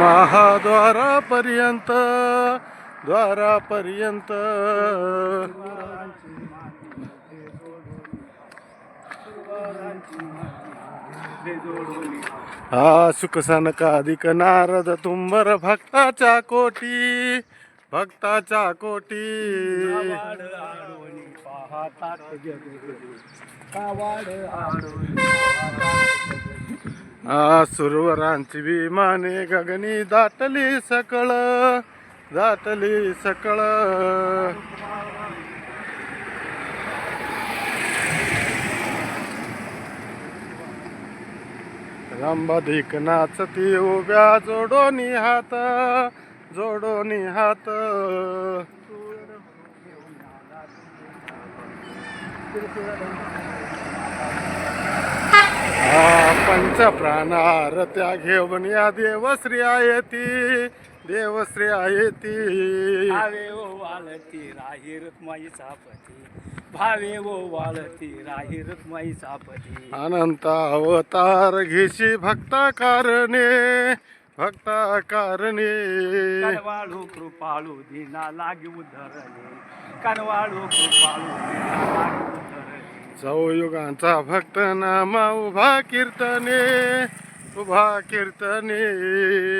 महाद्वारापर्यंत द्वारापर्यंत. हा सुखसनका अधिक नारद तुंबर भक्ताच्या कोटी भक्ताच्या कोटी. सुरवरांची विमाने गगनी दाटली सकळ दाटली सकळ. रामबाधिक नाचती उभ्या जोडोनी हात जोडोनी हात. पंच प्राणार त्या घेऊन या देवश्री आहे ती देवश्री आहे ती भावे ओ वाळती राही रत्माई सापती भावे ओ वाळती राही रत्माई सापती अनंत अवतार घेशी भक्ता कारणे भक्ता कारणे कनवाळू कृपाळू दिना लागी उद्धरणे कनवाळू कृपाळू दिना लागी चौयुगांचा भक्त नामा उभा कीर्तने उभा कीर्तने.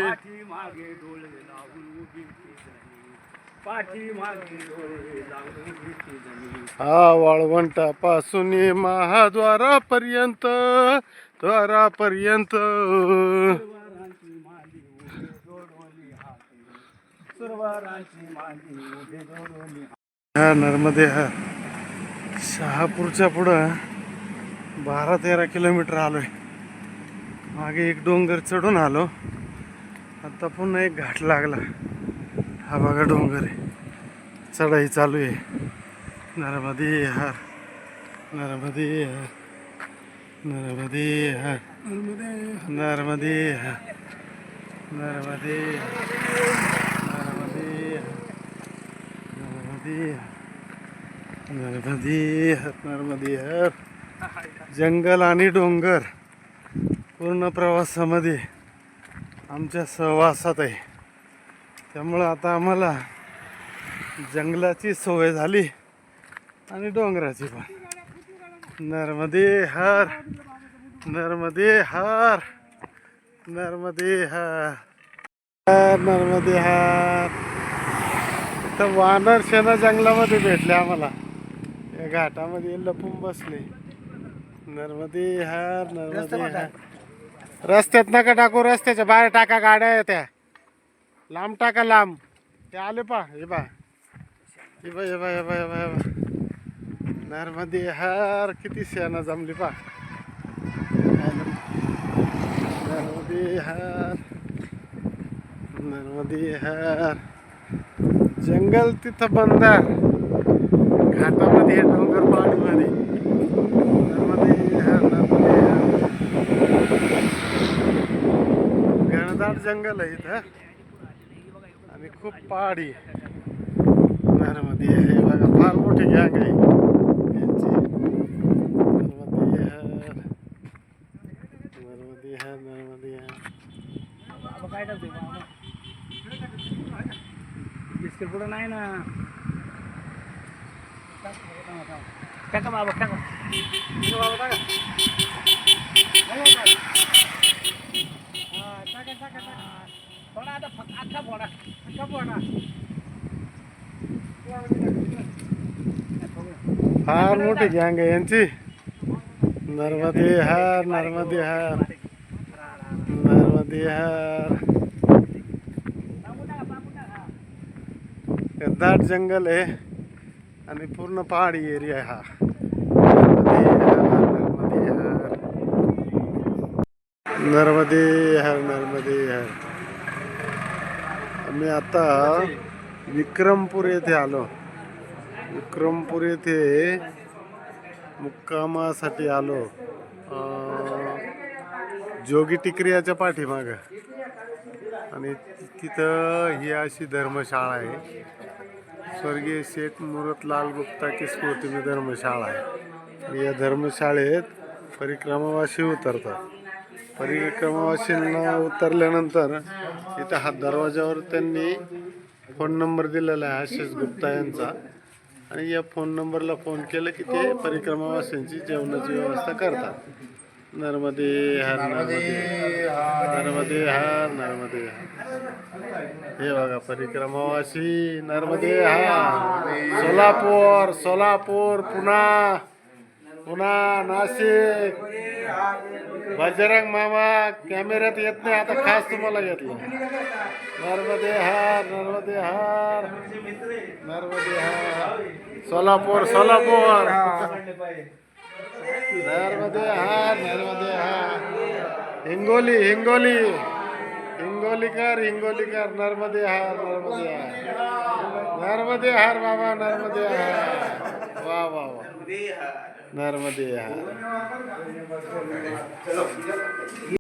पाठी मागे डोळे लावून उभी ती जणी पाठी मागे डोळे लावून उभी ती जणी हा वाळवंटापासून महाद्वारापर्यंत द्वारापर्यंत. सुरवारांची मांडी उभे हाती. हा नर्मदे हा. शहापूरच्या पुढं बारा तेरा किलोमीटर आलो आहे मागे एक डोंगर चढून आलो. आता पुन्हा एक घाट लागला. हा बघा डोंगर आहे. चढाई चालू आहे. नर्मदे हार नर्मदे हार नर्मदे हार नर्मदे हार नर्मदे नर्मदे नर्मदे नर्मदे हर. नर्मदे हर जंगल आणि डोंगर पूर्ण प्रवासामध्ये आमच्या सहवासात आहे. त्यामुळं आता आम्हाला जंगलाची सवय झाली आणि डोंगराची पण. नर्मदे हर नर्मदे हर नर्मदे हर. नर्मदे हर. इथं वानर शेना जंगलामध्ये भेटले आम्हाला. घाटामध्ये लपून बसले. नर्मदे हार नर्मदे हार. रस्त्यात नका टाकू रस्त्याच्या बाहेर टाका गाड्या आहे त्या. लांब टाका लांब. ते आले पा हे बा हे बा हे बा हे बा हे बा नर्मदे हार किती शेना जमली पा नर्मदे हार नर्मदे हार. जंगल तिथं बंदार घाटामध्ये हे डोंगर पाडीमध्ये घनदाट जंगल आहे इथं. आणि खूप पहाडी नर्मदे हे बघा फार मोठी गँग आहे. यांची. नर्मदे नर्मदे नर्मदे काय करते पुढं नाही ना? टाका बाबा टाका बाबा टाका हा, टाका टाका टाका फोडा आता अख्खा फोडा अख्खा फोडा फार मोठी गँग आहे यांची नर्मदे हार नर्मदे हार नर्मदे हार दाट जंगल आहे आणि पूर्ण पहाडी एरिया आहे हा. नर्मदे हर नर्मदे हर. नर्मदे हर आम्ही आता विक्रमपूर येथे आलो. विक्रमपूर येथे मुक्कामासाठी आलो. जोगी टिकरियाच्या पाठीमागं. आणि तिथं ही अशी धर्मशाळा आहे. स्वर्गीय शेठ मुरतलाल गुप्ताची स्मृती धर्मशाळा आहे. या धर्मशाळेत परिक्रमावासी उतरतात. परिक्रमावासींना उतरल्यानंतर इथं हा दरवाजावर त्यांनी फोन नंबर दिलेला आहे आशिष गुप्ता यांचा. आणि या फोन नंबरला फोन केलं की ते परिक्रमावासींची जेवणाची व्यवस्था करतात. नर्मदे हर नर्मदे नर्मदे हर नर्मदे हर. हे बघा परिक्रमावासी नर्मदे हर. सोलापूर सोलापूर पुन्हा पुन्हा नाशिक. बजरंग मामा कॅमेऱ्यात येत नाही आता खास तुम्हाला घेतलं. नर्मदे हार नर्मदे हार नर्मदे हार. सोलापूर सोलापूर. नर्मदे हार नर्मदे हार. हिंगोली हिंगोली. हिंगोलीकर हिंगोलीकर नर्मदे हार नर्मदे हार. नर्मदे हार बाबा नर्मदे हार. वा वा वा. नर्मदे हार.